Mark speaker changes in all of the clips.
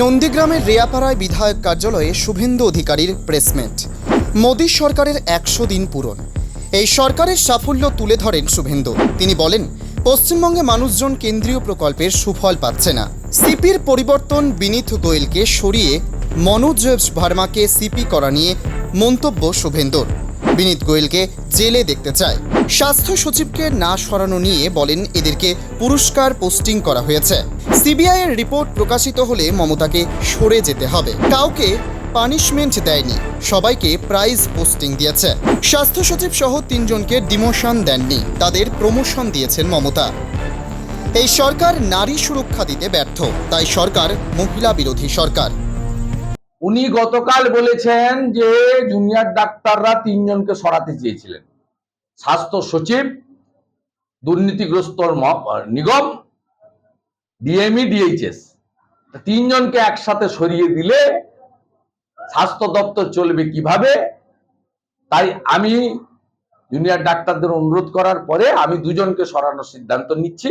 Speaker 1: নন্দীগ্রামের রেয়াপাড়ায় বিধায়ক কার্যালয়ে শুভেন্দু অধিকারীর প্রেসমেন্ট। মোদী সরকারের একশো দিন পূরণ। এই সরকারের সাফল্য তুলে ধরেন শুভেন্দু। তিনি বলেন, পশ্চিমবঙ্গে মানুষজন কেন্দ্রীয় প্রকল্পের সুফল পাচ্ছে না। সিপির পরিবর্তন বিনীত গোয়েলকে সরিয়ে মনোজ ভার্মাকে সিপি করা নিয়ে মন্তব্য শুভেন্দুর। বিনীত গোয়েলকে জেলে দেখতে চায়। স্বাস্থ্য সচিবকে না সরানো নিয়ে বলেন এদেরকে পুরস্কার পোস্টিং করা হয়েছে। সিবিআই এর রিপোর্ট প্রকাশিত হলে মমতাকে সরে যেতে হবে। কাউকে পানিশমেন্ট দেয়নি, সবাইকে প্রাইজ পোস্টিং দিয়েছে। স্বাস্থ্য সচিব সহ তিনজনকে ডিমোশন দেননি, তাদের প্রমোশন দিয়েছেন মমতা। এই সরকার নারী সুরক্ষা দিতে ব্যর্থ, তাই সরকার মহিলা বিরোধী সরকার।
Speaker 2: উনি গতকাল বলেছেন যে জুনিয়র ডাক্তাররা তিনজনকে সরাতে চেয়েছিলেন। স্বাস্থ্য সচিব, দুর্নীতিগ্রস্ত নিগম, ডিএমই, ডিএইচএস। তিনজনকে একসাথে সরিয়ে দিলে স্বাস্থ্য দপ্তর চলবে কীভাবে? তাই আমি জুনিয়র ডাক্তারদের অনুরোধ করার পরে আমি দুজনকে সরানোর সিদ্ধান্ত নিচ্ছি,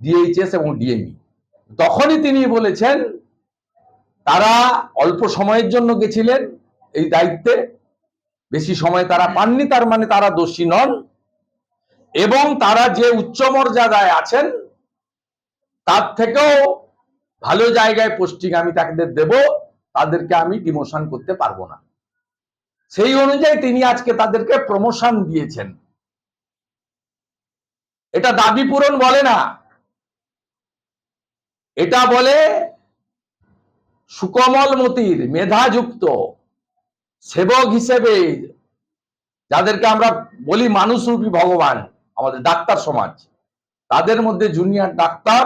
Speaker 2: ডিএইচএস এবং ডিএমই। তখনই তিনি বলেছেন তারা অল্প সময়ের জন্য গেছিলেন এই দায়িত্বে। বেশি সময় তারা পাননি, তার মানে তারা দোষী নন। এবং তারা যে উচ্চ মর্যাদায় আছেন, তার থেকেও ভালো জায়গায় পোস্টিং আমি তাদের দেব, তাদেরকে আমি ডিমোশন করতে পারব না। সেই অনুযায়ী তিনি আজকে তাদেরকে প্রমোশন দিয়েছেন। এটা দাবি পূরণ বলে না। এটা বলে সুকমল মতির, মেধাযুক্ত, সেবক হিসেবে যাদেরকে আমরা বলি মানুষরূপী ভগবান, আমাদের ডাক্তার সমাজ, তাদের মধ্যে জুনিয়র ডাক্তার,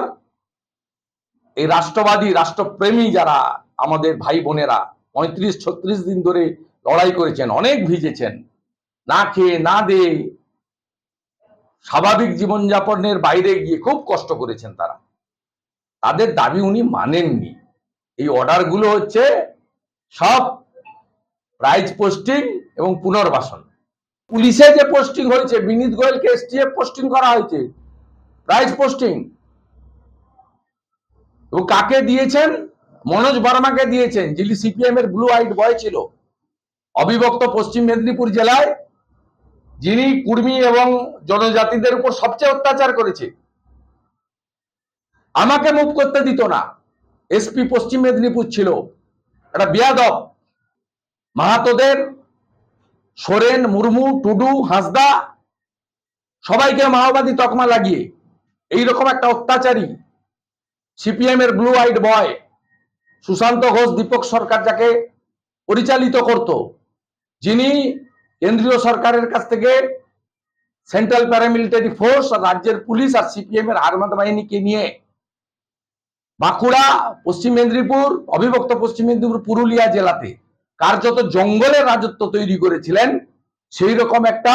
Speaker 2: এই রাষ্ট্রবাদী, রাষ্ট্রপ্রেমী যারা আমাদের ভাই বোনেরা পঁয়ত্রিশ, ছত্রিশ দিন ধরে লড়াই করেছেন, অনেক ভিজেছেন, না খেয়ে, না দে স্বাভাবিক জীবনযাপনের বাইরে গিয়ে খুব কষ্ট করেছেন তারা। তাদের দাবি উনি মানেননি। এই অর্ডারগুলো হচ্ছে সব প্রাইজ পোস্টিং এবং পুনর্বাসন। পুলিশে যে পোস্টিং হয়েছে, বিনীত গোয়েলকে এসটিএফ পোস্টিং করা হয়েছে প্রাইজ পোস্টিং এবং কাকে দিয়েছেন? মনোজ বর্মাকে দিয়েছেন, যিনি সিপিএম এর ব্লু হোয়াইট বয় ছিল। অবিভক্ত পশ্চিম মেদিনীপুর জেলায়, যিনি কুর্মী এবং জনজাতিদের উপর সবচেয়ে অত্যাচার করেছে। আমাকে মুভ করতে দিত না। এসপি পশ্চিম মেদিনীপুর ছিল। একটা বিয়াদব। মাহাতোদের, সোরেন, মুর্মু, টুডু, হাসদা, সবাইকে মাওবাদী তকমা লাগিয়ে। এইরকম একটা অত্যাচারী সিপিএম এর blue white boy Sushanta Ghosh, Deepak Sarkar যাকে পরিচালিত করত, যিনি কেন্দ্রীয় সরকারের কাছ থেকে সেন্ট্রাল প্যারামিলিটারি ফোর্স আর রাজ্যের পুলিশ আর সিপিএম এর আর্মাদ বাহিনীকে নিয়ে বাঁকুড়া, পশ্চিম মেদিনীপুর, অবিভক্ত পশ্চিম মেদিনীপুর, পুরুলিয়া জেলাতে কার্যত জঙ্গলের রাজত্ব তৈরি করেছিলেন। সেই রকম একটা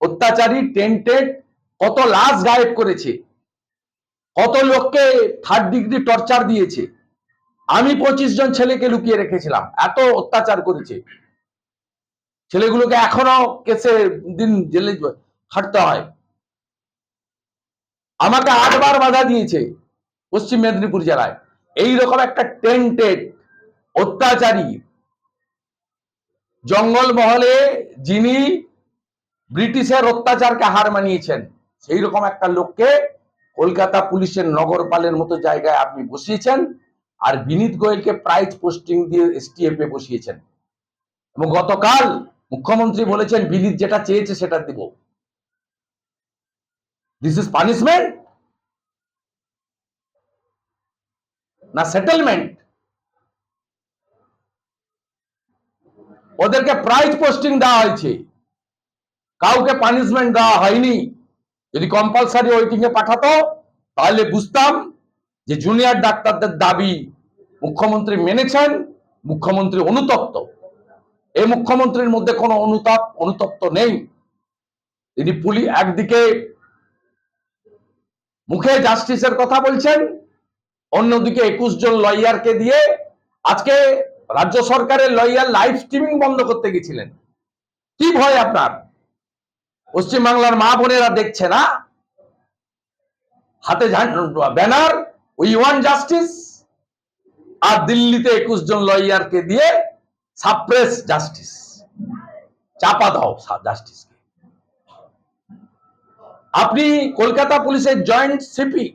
Speaker 2: অত্যাচারী টেন্টেড কত লাশ গায়েব করেছে। কত লোককে থার্ড ডিগ্রি টর্চার দিয়েছে। আমি পঁচিশ জন ছেলেকে লুকিয়ে রেখেছিলাম, এত অত্যাচার করেছে। ছেলেগুলোকে এখনও কেসে দিন জেলে খাটতে হয়। আমাকে আটবার বাধা দিয়েছে। পশ্চিম মেদিনীপুর জেলায়। এই রকম একটা টেন্টেড অত্যাচারী জঙ্গল মহলে যিনি ব্রিটিশের অত্যাচারকে হার মানিয়েছেন সেই রকম একটা লোককে কলকাতা পুলিশের নগরপালের মতো জায়গায় আপনি বসিয়েছেন আর বিনীত গোয়েলকে প্রাইজ পোস্টিং দিয়ে এসটিএফ এ বসিয়েছেন। এবং গতকাল মুখ্যমন্ত্রী বলেছেন, বিনীত যেটা চেয়েছে সেটা দিব। দিস ইজ পানিশমেন্ট না সেটেলমেন্ট ওদেরকে প্রাইজ পোস্টিং দেওয়া হয়েছে। কাউকে পানিশমেন্ট দেওয়া হয়নি। যদি কম্পালসারি ওয়েটিং এ পাঠাতো, তাহলে বুঝতাম যে জুনিয়র ডাক্তারদের দাবি মুখ্যমন্ত্রী মেনেছেন, মুখ্যমন্ত্রী অনুতপ্ত। এই মুখ্যমন্ত্রীর মধ্যে কোনো অনুতাপ অনুতপ্ত নেই। তিনি পুলি একদিকে মুখে জাস্টিসের কথা বলছেন অন্যদিকে একুশ জন লয়ারকে দিয়ে আজকে রাজ্য সরকারের লয়ার লাইভ স্ট্রিমিং বন্ধ করতে গেছিলেন। কি ভয় আপনার? পশ্চিমবাংলার মা বোনেরা দেখছে না? হাতে ব্যানার, উই ওয়ান জাস্টিস। আর দিল্লিতে একুশ জন লয়ারকে দিয়ে সাপ্রেস জাস্টিস। চাপা দাও জাস্টিসকে। আপনি কলকাতা পুলিশের joint CP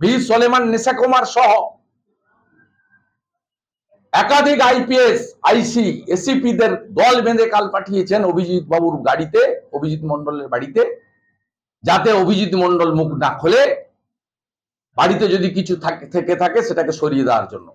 Speaker 2: V Solomon Nesakumar সহ একাধিক আইপিএস, আইসি, এসিপিদের দল বেঁধে কাল পাঠিয়েছেন অভিজিৎ বাবুর গাড়িতে, অভিজিৎ মন্ডলের বাড়িতে, যাতে অভিজিৎ মন্ডল মুখ না খোলে, বাড়িতে যদি কিছু থাকে, থেকে থাকে, সেটাকে সরিয়ে দেওয়ার জন্য।